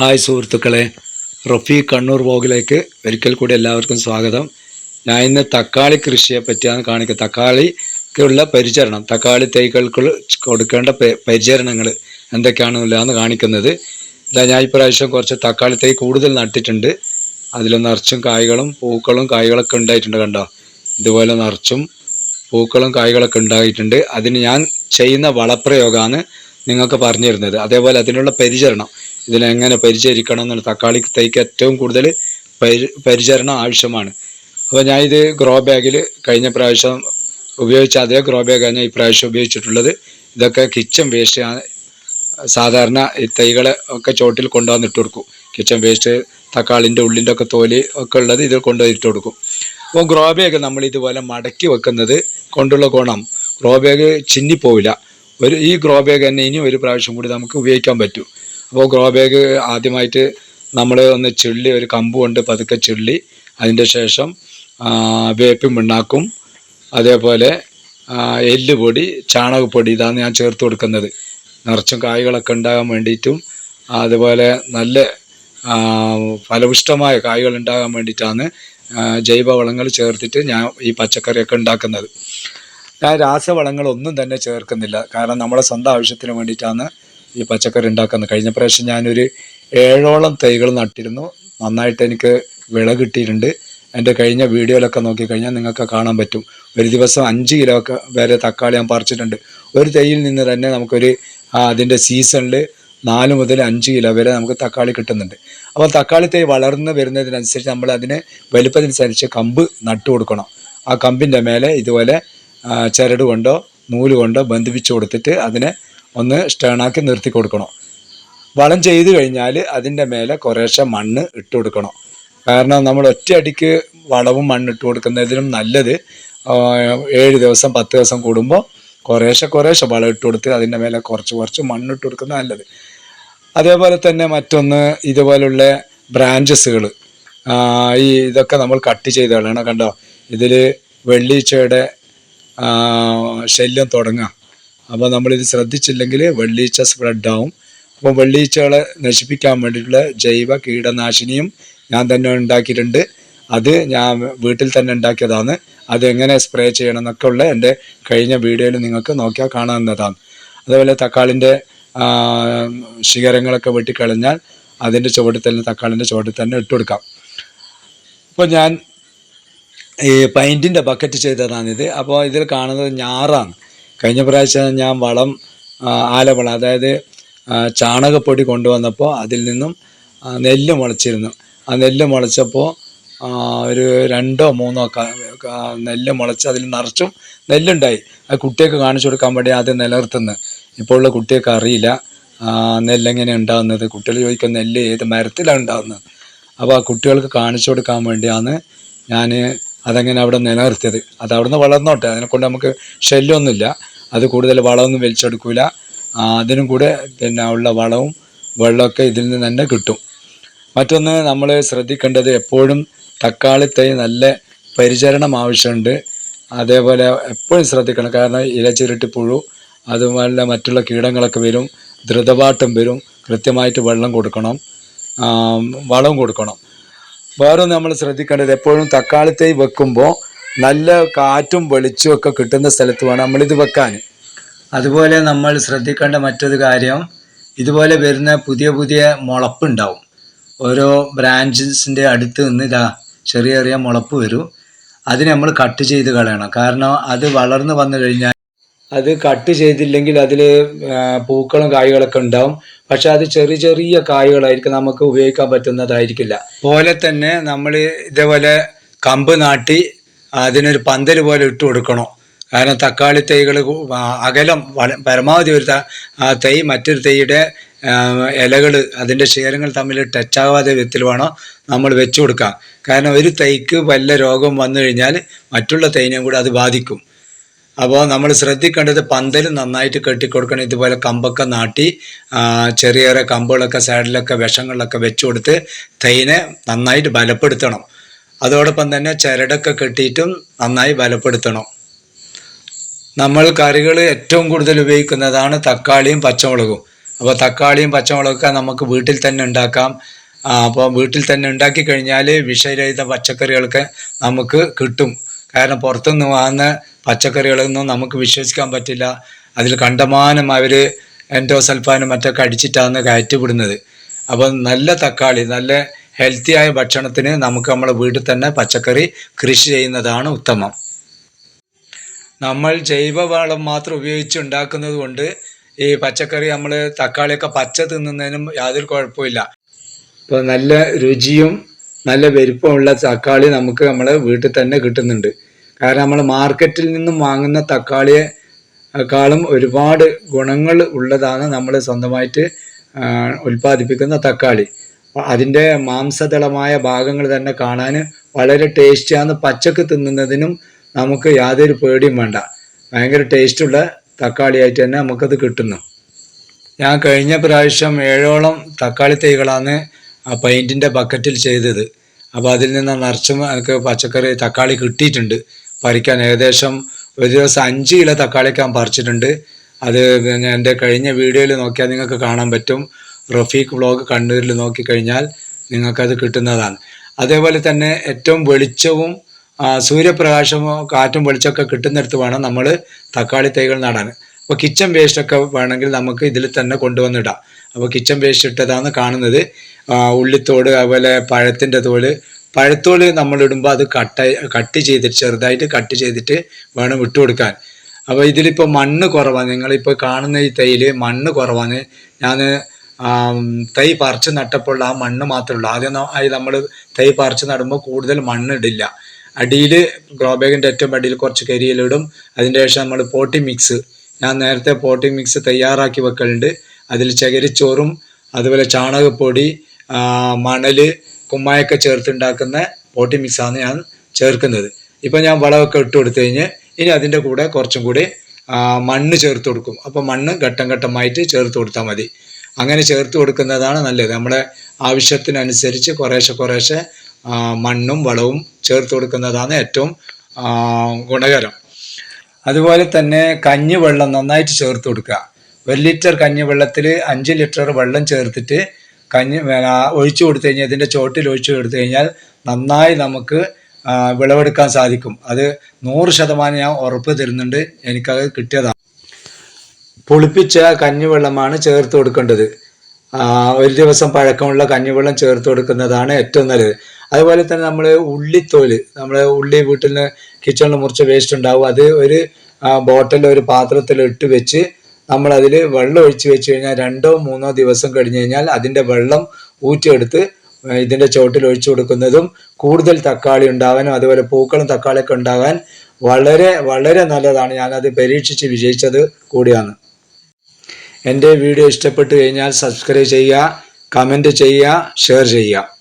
Hi സുഹൃത്തുക്കളെ. റഫി കണ്ണൂർ വോഗിലേക്ക് ഒരിക്കൽ കൂടി എല്ലാവർക്കും സ്വാഗതം. ഞാൻ ഇന്ന് തക്കാളി കൃഷിയെ പറ്റിയാണ് കാണിക്കുക. തക്കാളിക്കുള്ള പരിചരണം തക്കാളി തൈകൾക്ക് കൊടുക്കേണ്ട പരിചരണങ്ങൾ എന്തൊക്കെയാണെന്നുള്ളതാണ് കാണിക്കുന്നത്. ഇതാ ഞാൻ ഇപ്രാവശ്യം കുറച്ച് തക്കാളി തൈ കൂടുതൽ നട്ടിട്ടുണ്ട്. അതിൽ നിറച്ചും കായ്കളും പൂക്കളും കായ്കളൊക്കെ ഉണ്ടായിട്ടുണ്ട് കണ്ടോ? ഇതുപോലെ നിറച്ചും പൂക്കളും കായ്കളൊക്കെ ഉണ്ടായിട്ടുണ്ട്. അതിന് ഞാൻ ചെയ്യുന്ന വളപ്രയോഗമാണ് നിങ്ങൾക്ക് പറഞ്ഞു തരുന്നത് അതേപോലെ അതിനുള്ള പരിചരണം. ഇതിനെങ്ങനെ പരിചരിക്കണം എന്നുള്ള തക്കാളി തൈക്ക് ഏറ്റവും കൂടുതൽ പരി പരിചരണം ആവശ്യമാണ്. അപ്പോൾ ഞാൻ ഇത് ഗ്രോ ബാഗിൽ കഴിഞ്ഞ പ്രാവശ്യം ഉപയോഗിച്ച അതേ ഗ്രോ ബാഗാണ് ഈ പ്രാവശ്യം ഉപയോഗിച്ചിട്ടുള്ളത്. ഇതൊക്കെ കിച്ചൺ വേസ്റ്റ് സാധാരണ ഈ തൈകളെ ഒക്കെ ചോട്ടിൽ കൊണ്ടുവന്ന് ഇട്ട് കൊടുക്കും. കിച്ചൺ വേസ്റ്റ് തക്കാളിന്റെ ഉള്ളിന്റെ ഒക്കെ തോൽ ഒക്കെ ഉള്ളത് ഇതിൽ കൊണ്ടുപോയി ഇട്ട് കൊടുക്കും. അപ്പോൾ ഗ്രോ ബാഗ് നമ്മൾ ഇതുപോലെ മടക്കി വെക്കുന്നത് കൊണ്ടുള്ള ഗുണം ഗ്രോ ബാഗ് ചിന്നിപ്പോവില്ല. ഒരു ഈ ഗ്രോ ബാഗ് തന്നെ ഇനി ഒരു പ്രാവശ്യം കൂടി നമുക്ക് ഉപയോഗിക്കാൻ പറ്റും. അപ്പോൾ ഗ്രോ ബാഗ് ആദ്യമായിട്ട് നമ്മൾ ഒന്ന് ചുള്ളി ഒരു കമ്പ് കൊണ്ട് പതുക്കെ ചുള്ളി അതിന്റെ ശേഷം വേപ്പി മിണ്ണാക്കും അതേപോലെ എല്ലുപൊടി ചാണകപ്പൊടി ഇതാണ് ഞാൻ ചേർത്ത് കൊടുക്കുന്നത്. നിറച്ചും കായ്കളൊക്കെ ഉണ്ടാകാൻ വേണ്ടിയിട്ടും അതുപോലെ നല്ല ഫലപുഷ്ടമായ കായ്കൾ ഉണ്ടാകാൻ വേണ്ടിയിട്ടാണ് ജൈവവളങ്ങൾ ചേർത്തിട്ട് ഞാൻ ഈ പച്ചക്കറിയൊക്കെ ഉണ്ടാക്കുന്നത്. ഞാൻ രാസവളങ്ങളൊന്നും തന്നെ ചേർക്കുന്നില്ല. കാരണം നമ്മുടെ സ്വന്തം ആവശ്യത്തിന് വേണ്ടിയിട്ടാണ് ഈ പച്ചക്കറി ഉണ്ടാക്കുന്നത് കഴിഞ്ഞ പ്രാവശ്യം ഞാനൊരു ഏഴോളം തൈകൾ നട്ടിരുന്നു. നന്നായിട്ട് എനിക്ക് വിള കിട്ടിയിട്ടുണ്ട്. എന്റെ കഴിഞ്ഞ വീഡിയോയിലൊക്കെ നോക്കിക്കഴിഞ്ഞാൽ നിങ്ങൾക്ക് കാണാൻ പറ്റും. ഒരു ദിവസം അഞ്ച് കിലോ ഒക്കെ വരെ തക്കാളി ഞാൻ പറിച്ചിട്ടുണ്ട്. ഒരു തൈയിൽ നിന്ന് തന്നെ നമുക്കൊരു അതിന്റെ സീസണിൽ നാല് മുതൽ അഞ്ച് കിലോ വരെ നമുക്ക് തക്കാളി കിട്ടുന്നുണ്ട്. അപ്പോൾ തക്കാളി തൈ വളർന്ന് വരുന്നതിനനുസരിച്ച് നമ്മൾ അതിന് വലുപ്പത്തിനനുസരിച്ച് കമ്പ് നട്ടു കൊടുക്കണം. ആ കമ്പിന്റെ മേലെ ഇതുപോലെ ചരട് കൊണ്ടോ നൂൽ കൊണ്ടോ ബന്ധിപ്പിച്ച് കൊടുത്തിട്ട് അതിനെ ഒന്ന് സ്റ്റേണാക്കി നിർത്തി കൊടുക്കണം. വളം ചെയ്ത് കഴിഞ്ഞാൽ അതിന്റെ മേലെ കുറേശ്ശെ മണ്ണ് ഇട്ട് കൊടുക്കണം. കാരണം നമ്മൾ ഒറ്റയടിക്ക് വളവും മണ്ണ് ഇട്ട് കൊടുക്കുന്നതിലും നല്ലത് ഏഴ് ദിവസം പത്ത് ദിവസം കൂടുമ്പോൾ കുറേശ്ശെ കുറേശ്ശെ വളം ഇട്ട് കൊടുത്ത് അതിന്റെ മേലെ കുറച്ച് കുറച്ച് മണ്ണ് ഇട്ട് കൊടുക്കുന്നത് നല്ലത്. അതേപോലെ തന്നെ മറ്റൊന്ന് ഇതുപോലുള്ള ബ്രാഞ്ചസുകൾ. ഈ ഇതൊക്കെ നമ്മൾ കട്ട് ചെയ്ത് കളയണം കണ്ടോ? ഇതിൽ വെള്ളീച്ചയുടെ ശല്യം തുടങ്ങാം. അപ്പോൾ നമ്മളിത് ശ്രദ്ധിച്ചില്ലെങ്കിൽ വെള്ളീച്ച സ്പ്രെഡ് ആവും. അപ്പോൾ വെള്ളീച്ചകളെ നശിപ്പിക്കാൻ വേണ്ടിയിട്ടുള്ള ജൈവ കീടനാശിനിയും ഞാൻ തന്നെ ഉണ്ടാക്കിയിട്ടുണ്ട്. അത് ഞാൻ വീട്ടിൽ തന്നെ ഉണ്ടാക്കിയതാണ്. അതെങ്ങനെ സ്പ്രേ ചെയ്യണം എന്നൊക്കെ ഉള്ള എന്റെ കഴിഞ്ഞ വീഡിയോയിൽ നിങ്ങൾക്ക് നോക്കിയാൽ കാണാവുന്നതാണ്. അതുപോലെ തക്കാളിന്റെ ശിഖരങ്ങളൊക്കെ വെട്ടിക്കളഞ്ഞാൽ അതിന്റെ ചുവട്ടിൽ തന്നെ തക്കാളിന്റെ ചുവട്ടിൽ തന്നെ ഇട്ട് കൊടുക്കാം. അപ്പോൾ ഞാൻ ഈ പൈന്റിന്റെ ബക്കറ്റ് ചെയ്തതാണിത്. അപ്പോൾ ഇതിൽ കാണുന്നത് ഞാറാണ്. കഴിഞ്ഞ പ്രാവശ്യം ഞാൻ വളം ആലവളം അതായത് ചാണകപ്പൊടി കൊണ്ടുവന്നപ്പോൾ അതിൽ നിന്നും നെല്ല് മുളച്ചിരുന്നു. ആ നെല്ല് മുളച്ചപ്പോൾ ഒരു രണ്ടോ മൂന്നോ നെല്ല് മുളച്ച് അതിൽ നിറച്ചും നെല്ലുണ്ടായി. ആ കുട്ടിയൊക്കെ കാണിച്ചു കൊടുക്കാൻ വേണ്ടി ആദ്യം നിലനിർത്തുന്നത് ഇപ്പോൾ ഉള്ള കുട്ടിയൊക്കെ അറിയില്ല നെല്ലെങ്ങനെ ഉണ്ടാകുന്നത് കുട്ടികൾ ചോദിക്കും നെല്ല് ഏത് മരത്തിലാണ് ഉണ്ടാകുന്നത് അപ്പോൾ ആ കുട്ടികൾക്ക് കാണിച്ചു കൊടുക്കാൻ വേണ്ടിയാണ് ഞാൻ അതങ്ങനെ അവിടെ നിലനിർത്തിയത്. അത് അവിടുന്ന് വളർന്നോട്ടെ. അതിനെക്കൊണ്ട് നമുക്ക് ശല്യമൊന്നുമില്ല അത് കൂടുതൽ വളമൊന്നും വലിച്ചെടുക്കില്ല അതിനും കൂടെ പിന്നെ ഉള്ള വളവും വെള്ളമൊക്കെ ഇതിൽ നിന്ന് തന്നെ കിട്ടും. മറ്റൊന്ന് നമ്മൾ ശ്രദ്ധിക്കേണ്ടത് എപ്പോഴും തക്കാളി തൈ നല്ല പരിചരണം ആവശ്യമുണ്ട്. അതേപോലെ എപ്പോഴും ശ്രദ്ധിക്കണം. കാരണം ഇലച്ചിരട്ടി പുഴു അതുപോലെ മറ്റുള്ള കീടങ്ങളൊക്കെ വരും ദ്രുതപാട്ടം വരും. കൃത്യമായിട്ട് വെള്ളം കൊടുക്കണം. വളവും കൊടുക്കണം. വേറെ നമ്മൾ ശ്രദ്ധിക്കേണ്ടത് എപ്പോഴും തക്കാളി തൈ വെക്കുമ്പോൾ നല്ല കാറ്റും വെളിച്ചവും ഒക്കെ കിട്ടുന്ന സ്ഥലത്ത് വേണം നമ്മളിത് വെക്കാൻ. അതുപോലെ നമ്മൾ ശ്രദ്ധിക്കേണ്ട മറ്റൊരു കാര്യം ഇതുപോലെ വരുന്ന പുതിയ പുതിയ മുളപ്പുണ്ടാവും. ഓരോ ബ്രാഞ്ചസിന്റെ അടുത്ത് നിന്ന് ഇതാ ചെറിയ ചെറിയ മുളപ്പ് വരും. അതിനെ നമ്മൾ കട്ട് ചെയ്ത് കളയണം. കാരണം അത് വളർന്നു വന്നു കഴിഞ്ഞാൽ അത് കട്ട് ചെയ്തില്ലെങ്കിൽ അതിൽ പൂക്കളും കായ്കളൊക്കെ ഉണ്ടാവും. പക്ഷെ അത് ചെറിയ ചെറിയ കായ്കളായിരിക്കും നമുക്ക് ഉപയോഗിക്കാൻ പറ്റുന്നതായിരിക്കില്ല. പോലെ തന്നെ നമ്മൾ ഇതേപോലെ കമ്പ് നാട്ടി അതിനൊരു പന്തൽ പോലെ ഇട്ട് കൊടുക്കണം. കാരണം തക്കാളി തൈകൾ അകലം പരമാവധി ഒരു തൈ മറ്റൊരു തൈയുടെ ഇലകൾ അതിന്റെ ശിഖരങ്ങൾ തമ്മിൽ ടച്ചാകാതെ വിധത്തിൽ വേണം നമ്മൾ വെച്ചു കൊടുക്കാം കാരണം ഒരു തൈക്ക് വല്ല രോഗം വന്നു കഴിഞ്ഞാൽ മറ്റുള്ള തൈനെയും കൂടെ അത് ബാധിക്കും. അപ്പോൾ നമ്മൾ ശ്രദ്ധിക്കേണ്ടത് പന്തൽ നന്നായിട്ട് കെട്ടിക്കൊടുക്കണം ഇതുപോലെ കമ്പൊക്കെ നാട്ടി ചെറിയ ചെറിയ കമ്പുകളൊക്കെ സൈഡിലൊക്കെ വിഷങ്ങളിലൊക്കെ വെച്ചു കൊടുത്ത് തൈനെ നന്നായിട്ട് ബലപ്പെടുത്തണം. അതോടൊപ്പം തന്നെ ചരടൊക്കെ കെട്ടിയിട്ടും നന്നായി ബലപ്പെടുത്തണം. നമ്മൾ കറികൾ ഏറ്റവും കൂടുതൽ ഉപയോഗിക്കുന്നതാണ് തക്കാളിയും പച്ചമുളകും. അപ്പോൾ തക്കാളിയും പച്ചമുളകൊക്കെ നമുക്ക് വീട്ടിൽ തന്നെ ഉണ്ടാക്കാം. അപ്പോൾ വീട്ടിൽ തന്നെ ഉണ്ടാക്കി കഴിഞ്ഞാൽ വിഷരഹിത പച്ചക്കറികളൊക്കെ നമുക്ക് കിട്ടും. കാരണം പുറത്തുനിന്ന് വാങ്ങുന്ന പച്ചക്കറികളൊന്നും നമുക്ക് വിശ്വസിക്കാൻ പറ്റില്ല. അതിൽ കണ്ടമാനം അവർ എൻഡോസൽഫാനും മറ്റൊക്കെ അടിച്ചിട്ടാണ് കയറ്റിവിടുന്നത്. അപ്പം നല്ല തക്കാളി നല്ല ഹെൽത്തിയായ ഭക്ഷണത്തിന് നമുക്ക് നമ്മളെ വീട്ടിൽ തന്നെ പച്ചക്കറി കൃഷി ചെയ്യുന്നതാണ് ഉത്തമം. നമ്മൾ ജൈവവളം മാത്രം ഉപയോഗിച്ച് ഉണ്ടാക്കുന്നത് കൊണ്ട് ഈ പച്ചക്കറി നമ്മൾ തക്കാളിയൊക്കെ പച്ച തിന്നുന്നതിനും യാതൊരു കുഴപ്പമില്ല ഇപ്പോൾ നല്ല രുചിയും നല്ല വലിപ്പമുള്ള തക്കാളി നമുക്ക് നമ്മളെ വീട്ടിൽ തന്നെ കിട്ടുന്നുണ്ട്. കാരണം നമ്മൾ മാർക്കറ്റിൽ നിന്നും വാങ്ങുന്ന തക്കാളിയെ ക്കാളും ഒരുപാട് ഗുണങ്ങൾ ഉള്ളതാണ് നമ്മൾ സ്വന്തമായിട്ട് ഉൽപ്പാദിപ്പിക്കുന്ന തക്കാളി. അതിന്റെ മാംസതളമായ ഭാഗങ്ങൾ തന്നെ കാണാൻ വളരെ ടേസ്റ്റിയാണ് പച്ചക്ക് തിന്നുന്നതിനും നമുക്ക് യാതൊരു പേടിയും വേണ്ട. ഭയങ്കര ടേസ്റ്റുള്ള തക്കാളിയായിട്ട് തന്നെ നമുക്കത് കിട്ടുന്നു. ഞാൻ കഴിഞ്ഞ പ്രാവശ്യം ഏഴോളം തക്കാളി തൈകളാണ് ആ പെയിന്റിന്റെ ബക്കറ്റിൽ ചെയ്തത്. അപ്പോൾ അതിൽ നിന്ന് നിറച്ചും എനിക്ക് പച്ചക്കറി തക്കാളി കിട്ടിയിട്ടുണ്ട്. പറിക്കാൻ ഏകദേശം ഒരു ദിവസം അഞ്ച് കിലോ തക്കാളിക്ക് ഞാൻ പറിച്ചിട്ടുണ്ട്. അത് എന്റെ കഴിഞ്ഞ വീഡിയോയിൽ നോക്കിയാൽ നിങ്ങൾക്ക് കാണാൻ പറ്റും. റഫീഖ് വ്ളോഗ് കണ്ണൂരിൽ നോക്കിക്കഴിഞ്ഞാൽ നിങ്ങൾക്കത് കിട്ടുന്നതാണ്. അതേപോലെ തന്നെ ഏറ്റവും വെളിച്ചവും സൂര്യപ്രകാശമോ കാറ്റും വെളിച്ചമൊക്കെ കിട്ടുന്നിടത്ത് വേണം നമ്മൾ തക്കാളി തൈകൾ നടാൻ. അപ്പോൾ കിച്ചൺ വേസ്റ്റ് ഒക്കെ വേണമെങ്കിൽ നമുക്ക് ഇതിൽ തന്നെ കൊണ്ടുവന്നിടാം. അപ്പോൾ കിച്ചൺ വേസ്റ്റ് ഇട്ടതാണ് കാണുന്നത്. ഉള്ളിത്തോട് അതുപോലെ പഴത്തിന്റെ തോൽ പഴത്തോൽ നമ്മൾ ഇടുമ്പോൾ അത് കട്ട കട്ട് ചെയ്തിട്ട് ചെറുതായിട്ട് കട്ട് ചെയ്തിട്ട് വേണം ഇട്ട് കൊടുക്കാൻ. അപ്പോൾ ഇതിലിപ്പോൾ മണ്ണ് കുറവാണ് നിങ്ങളിപ്പോൾ കാണുന്ന ഈ തൈയിൽ മണ്ണ് കുറവാണ് ഞാൻ തൈ പറിച്ച് നട്ടപ്പോൾ ആ മണ്ണ് മാത്രമേ ഉള്ളൂ. ആദ്യം ആയി നമ്മൾ തൈ പറിച്ച് നടുമ്പോൾ കൂടുതൽ മണ്ണ് ഇടില്ല. അടിയിൽ ഗ്രോ ബാഗിന്റെ ഏറ്റവും അടിയിൽ കുറച്ച് കരിയിലിടും അതിന്റെ ശേഷം നമ്മൾ പോട്ടി മിക്സ്. ഞാൻ നേരത്തെ പോട്ടി മിക്സ് തയ്യാറാക്കി വെക്കലുണ്ട്. അതിൽ ചകിരിച്ചോറും അതുപോലെ ചാണകപ്പൊടി മണൽ കുമ്മായൊക്കെ ചേർത്തുണ്ടാക്കുന്ന പോട്ടി മിക്സാണ് ഞാൻ ചേർക്കുന്നത്. ഇപ്പം ഞാൻ വളമൊക്കെ ഇട്ട് കൊടുത്തു കഴിഞ്ഞ് ഇനി അതിന്റെ കൂടെ കുറച്ചും കൂടി മണ്ണ് ചേർത്ത് കൊടുക്കും. അപ്പോൾ മണ്ണ് ഘട്ടം ഘട്ടമായിട്ട് ചേർത്ത് കൊടുത്താൽ മതി. അങ്ങനെ ചേർത്ത് കൊടുക്കുന്നതാണ് നല്ലത്. നമ്മുടെ ആവശ്യത്തിനനുസരിച്ച് കുറേശ്ശെ കുറേശ്ശെ മണ്ണും വളവും ചേർത്ത് കൊടുക്കുന്നതാണ് ഏറ്റവും ഗുണകരം. അതുപോലെ തന്നെ കഞ്ഞിവെള്ളം നന്നായിട്ട് ചേർത്ത് കൊടുക്കുക. ഒരു ലിറ്റർ കഞ്ഞിവെള്ളത്തിൽ അഞ്ച് ലിറ്റർ വെള്ളം ചേർത്തിട്ട് കഞ്ഞി ഒഴിച്ചു കൊടുത്തു കഴിഞ്ഞാൽ ഇതിന്റെ ചോട്ടിൽ ഒഴിച്ചു കൊടുത്തു കഴിഞ്ഞാൽ നന്നായി നമുക്ക് വിളവെടുക്കാൻ സാധിക്കും. അത് നൂറ് ശതമാനം ഞാൻ ഉറപ്പ് തരുന്നുണ്ട്. എനിക്കത് കിട്ടിയതാണ് പുളിപ്പിച്ച കഞ്ഞിവെള്ളമാണ് ചേർത്ത് കൊടുക്കേണ്ടത്. ഒരു ദിവസം പഴക്കമുള്ള കഞ്ഞിവെള്ളം ചേർത്ത് കൊടുക്കുന്നതാണ് ഏറ്റവും നല്ലത്. അതുപോലെ തന്നെ നമ്മൾ ഉള്ളിത്തോൽ നമ്മൾ ഉള്ളി വീട്ടിൽ നിന്ന് കിച്ചണിൽ മുറിച്ച വേസ്റ്റ് ഉണ്ടാവും. അത് ഒരു ബോട്ടിൽ ഒരു പാത്രത്തിൽ ഇട്ട് വെച്ച് നമ്മൾ അതിൽ വെള്ളം ഒഴിച്ച് വെച്ച് കഴിഞ്ഞാൽ രണ്ടോ മൂന്നോ ദിവസം കഴിഞ്ഞ് കഴിഞ്ഞാൽ അതിന്റെ വെള്ളം ഊറ്റിയെടുത്ത് ഇതിന്റെ ചുവട്ടിൽ ഒഴിച്ചു കൊടുക്കുന്നതും കൂടുതൽ തക്കാളി ഉണ്ടാകാനും അതുപോലെ പൂക്കളും തക്കാളിയൊക്കെ ഉണ്ടാകാൻ വളരെ വളരെ നല്ലതാണ്. ഞാനത് പരീക്ഷിച്ച് വിജയിച്ചത് കൂടിയാണ്. എന്റെ വീഡിയോ ഇഷ്ടപ്പെട്ടു കഴിഞ്ഞാൽ സബ്സ്ക്രൈബ് ചെയ്യുക കമന്റ് ചെയ്യുക ഷെയർ ചെയ്യുക.